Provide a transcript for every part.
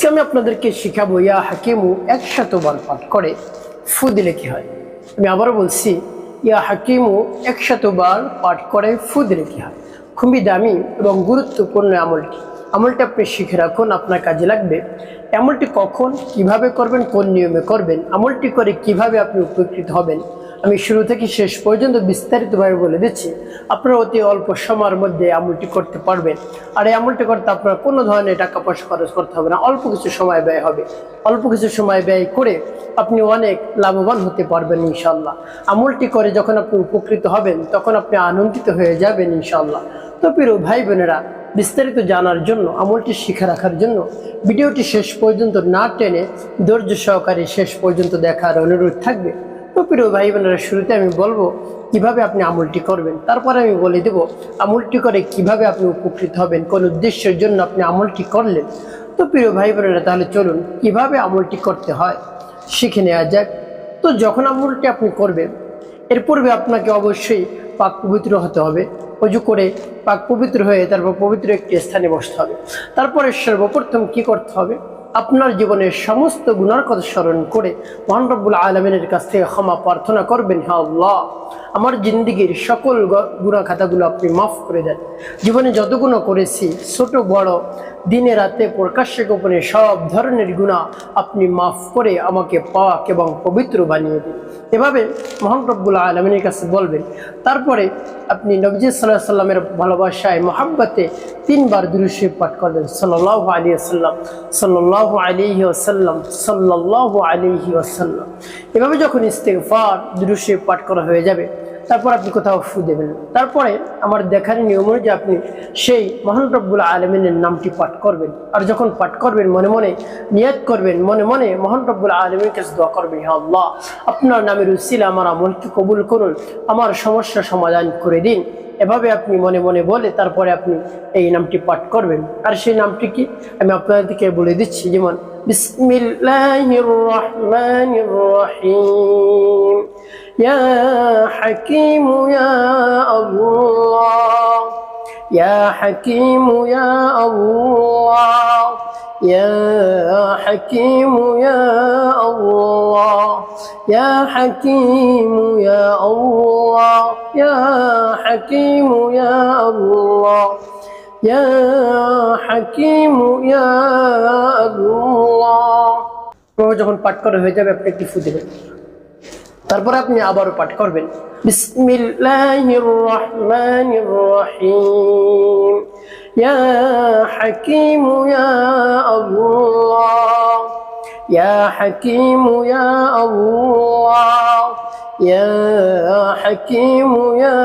আজকে আমি আপনাদেরকে শিখাবো, ইয়া হাকিমু একশতবার পাঠ করে ফু দিলে কি হয়? আমি আবারও বলছি, ইয়া হাকিমু একশতবার পাঠ করে ফু দিলে কি হয়? খুবই দামি এবং গুরুত্বপূর্ণ আমলটি। আমলটি আপনি শিখে রাখুন, আপনার কাজে লাগবে। আমলটি কখন, কীভাবে করবেন, কোন নিয়মে করবেন, আমলটি করে কীভাবে আপনি উপকৃত হবেন আমি শুরু থেকে শেষ পর্যন্ত বিস্তারিতভাবে বলে দিচ্ছি। আপনারা অতি অল্প সময়ের মধ্যে আমলটি করতে পারবেন। আর এই আমলটি করতে আপনার কোনো ধরনের টাকা পয়সা খরচ করতে হবে না। অল্প কিছু সময় ব্যয় হবে। অল্প কিছু সময় ব্যয় করে আপনি অনেক লাভবান হতে পারবেন ইনশাল্লাহ আমলটি করে যখন আপনি উপকৃত হবেন, তখন আপনি আনন্দিত হয়ে যাবেন ইনশাল্লাহ তো প্রিয় ভাই বোনেরা বিস্তারিত জানার জন্য, আমলটি শিখে রাখার জন্য ভিডিওটি শেষ পর্যন্ত না টেনে ধৈর্য সহকারে শেষ পর্যন্ত দেখার অনুরোধ থাকবে। তো প্রিয় ভাই বোনেরা শুরুতে আমি বলব, কীভাবে আপনি আমলটি করবেন? তারপরে আমি বলে দেব, আমলটি করে কীভাবে আপনি উপকৃত হবেন, কোন উদ্দেশ্যের জন্য আপনি আমলটি করলেন? তো প্রিয় ভাই বোনেরা, তাহলে চলুন, কীভাবে আমলটি করতে হয়? শিখে নেওয়া যাক। তো যখন আমলটি আপনি করবেন, এর পূর্বে আপনাকে অবশ্যই পাক পবিত্র হতে হবে। অজু করে পাক পবিত্র হয়ে তারপর পবিত্র একটি স্থানে বসতে হবে। তারপরে সর্বপ্রথম কি করতে হবে? আপনার জীবনের সমস্ত গুণার কথা স্মরণ করে মহান আলমিনের কাছ থেকে ক্ষমা প্রার্থনা করবেন হ্যাঁ আল্লাহ। আমার জিন্দিগির সকল গুণা খাতাগুলো আপনি মাফ করে দেন। জীবনে যতগুলো করেছি, ছোট, বড় দিনে রাতে প্রকাশ্যে গোপনে সব ধরনের গুণা আপনি মাফ করে আমাকে পাক এবং পবিত্র বানিয়ে দিন। এভাবে মহান রব্বুল আলমিনের কাছে বলবেন, তারপরে আপনি নবজি সাল্লাহ সাল্লামের ভালোবাসায়, মোহাব্বতে তিনবার দুরুশে পাঠ করবেন। সাল্লাহ আলী আসাল্লাম সাল্লাহ আলিহি আসাল্লাম সাল্লাহ আলিহি আসাল্লাম এভাবে যখন ইস্তেফার দুরুশে পাঠ করা হয়ে যাবে তারপর আপনি কোথাও ফু দেবেন। তারপরে আমার দেখার নিয়ম অনুযায়ী আপনি সেই মহান রব্বুল আলমিনের নামটি পাঠ করবেন। আর যখন পাঠ করবেন, মনে মনে নিয়াত করবেন, মনে মনে মহান রব্বুল আলমীর কাছে দোয়া করবেন হ্যাঁ আল্লাহ, আপনার নামের উসিলা আমার আমলকে কবুল করুন, আমার সমস্যা সমাধান করে দিন। এভাবে আপনি মনে মনে বলে তারপরে আপনি এই নামটি পাঠ করবেন। আর সেই নামটি কি? আমি আপনাদেরকে বলে দিচ্ছি, যেমন, বিসমিল্লাহির রহমানির রহিম। يا حكيم يا الله يا حكيم يا الله يا حكيم يا الله يا حكيم يا الله يا حكيم يا الله يا حكيم يا الله যখন পাঠ করা হয়ে যাবে আপনি একটি ফু দেবেন তারপরে আপনি আবারও পাঠ করবেন বিসমিল্লাহির রহমানির রহিম ইয়া হাকিম ইয়া আল্লাহ ইয়া হাকিম ইয়া আল্লাহ يا حكيم يا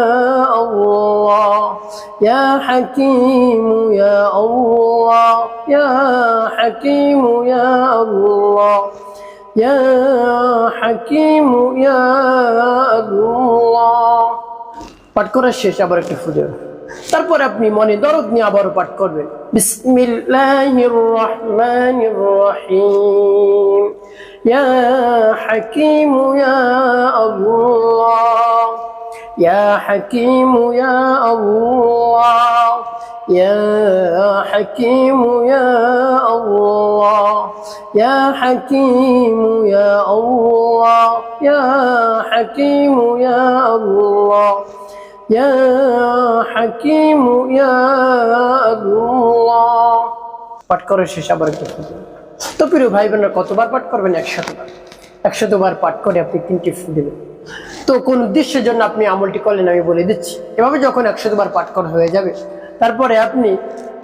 الله يا حكيم يا الله يا حكيم يا الله يا حكيم يا الله পাঠ করার শেষ আবার একটা ফুটে তারপর আপনি মনে দরদ নিয়ে আবারও পাঠ করবেন বিসমিল্লাহির রহমানির রহিম ইয়া হাকিম ইয়া আল্লাহ ইয়া হাকিম ইয়া আল্লাহ يا حكيم يا الله يا حكيم يا الله يا حكيم يا الله يا حكيم يا الله পাঠ করে শেষ আবার একটু তো প্রিয় ভাই বোনেরা কতবার পাঠ করবেন একশতবার একশতবার পাঠ করে আপনি তিনটি ফু দেবেন তো কোন উদ্দেশ্যের জন্য আপনি আমলটি করলেন আমি বলে দিচ্ছি। এভাবে যখন একশো দুবার পাঠ করা হয়ে যাবে, তারপরে আপনি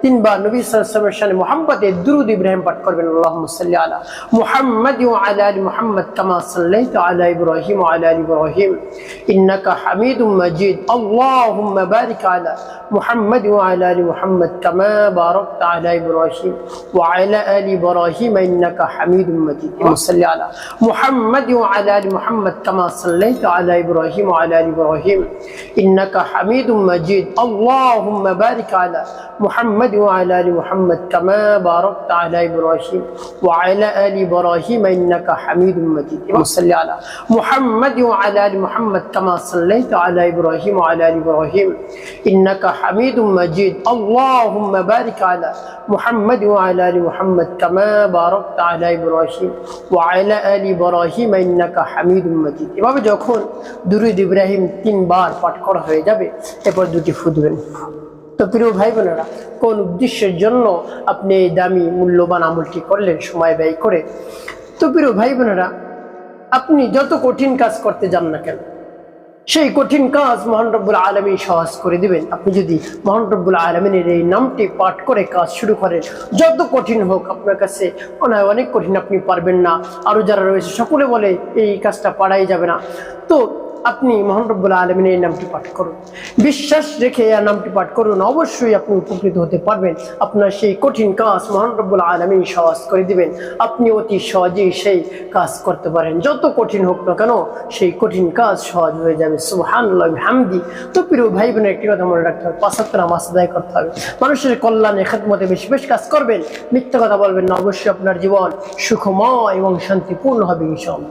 তিনবার নবী সাল্লামের সামনে মোহাম্মদে দুরুদ ইব্রাহিম পাঠ করবেন আল্লাহুম্মা সাল্লি আলা মুহাম্মাদ ওয়া আলা আলি মুহাম্মাদ কামা সাল্লাইতা আলা ইব্রাহিম ওয়া আলা আলি ইব্রাহিম ইন্নাকা হামিদুম মাজিদ আল্লাহুম্মা বারিক আলা মুহাম্মাদ ওয়া আলা আলি মুহাম্মাদ কামা বারাকতা আলা ইব্রাহিম ওয়া আলা আলি ইব্রাহিম ইন্নাকা হামিদুম মাজিদ সাল্লি আলা মুহাম্মাদ ওয়া আলা আলি মুহাম্মাদ কামা সাল্লাইতা আলা ইব্রাহিম ওয়া আলা আলি ইব্রাহিম ইন্নাকা হামিদুম মাজিদ আল্লাহুম্মা বারিক আলা মুহাম্মাদ محمد وعلى ال محمد كما باركت على ابراهيم وعلى ال ابراهيم انك حميد مجيد اللهم صل على محمد وعلى ال محمد كما صليت على ابراهيم وعلى ال ابراهيم انك حميد مجيد اللهم بارك على محمد وعلى ال محمد كما باركت على ابراهيم وعلى ال ابراهيم انك حميد مجيد এভাবে যখন দুরুদ ইব্রাহিম তিনবার পাঠ করা হয়ে যাবে এরপর দুটি ফুদবেন তো প্রিয় ভাই বোনেরা কোন উদ্দেশ্যের জন্য আপনি এই দামি মূল্যবান আমলটি করলেন, সময় ব্যয় করে? তো প্রিয় ভাই বোনেরা আপনি যত কঠিন কাজ করতে যান না কেন, সেই কঠিন কাজ মহান রব্বুল আলমী সহজ করে দিবেন। আপনি যদি মহান রব্বুল আলমিনের এই নামটি পাঠ করে কাজ শুরু করেন, যত কঠিন হোক আপনার কাছে হয় অনেক কঠিন আপনি পারবেন না। আরও যারা রয়েছে, সকলে বলে এই কাজটা পারাই যাবে না। তো আপনি মহান রব্বুল আলমিনের এই নামটি পাঠ করুন। বিশ্বাস রেখে এই নামটি পাঠ করুন, অবশ্যই আপনি উপকৃত হতে পারবেন। আপনার সেই কঠিন কাজ মহান রব্বুল আলমিন সহজ করে দিবেন। আপনি অতি সহজেই সেই কাজ করতে পারেন। যত কঠিন হোক না কেন, সেই কঠিন কাজ সহজ হয়ে যাবে। সুবহান হামদি তো প্রিয় ভাই বোনের একটি কথা মনে রাখতে হবে, পাঁচাত্তর মাস আদায় করতে হবে। মানুষের কল্যাণে, খেদমতে বেশি, বেশ কাজ করবেন। মিথ্যা কথা বলবেন না, অবশ্যই আপনার জীবন সুখময় এবং শান্তিপূর্ণ হবে, ইনশাআল্লাহ।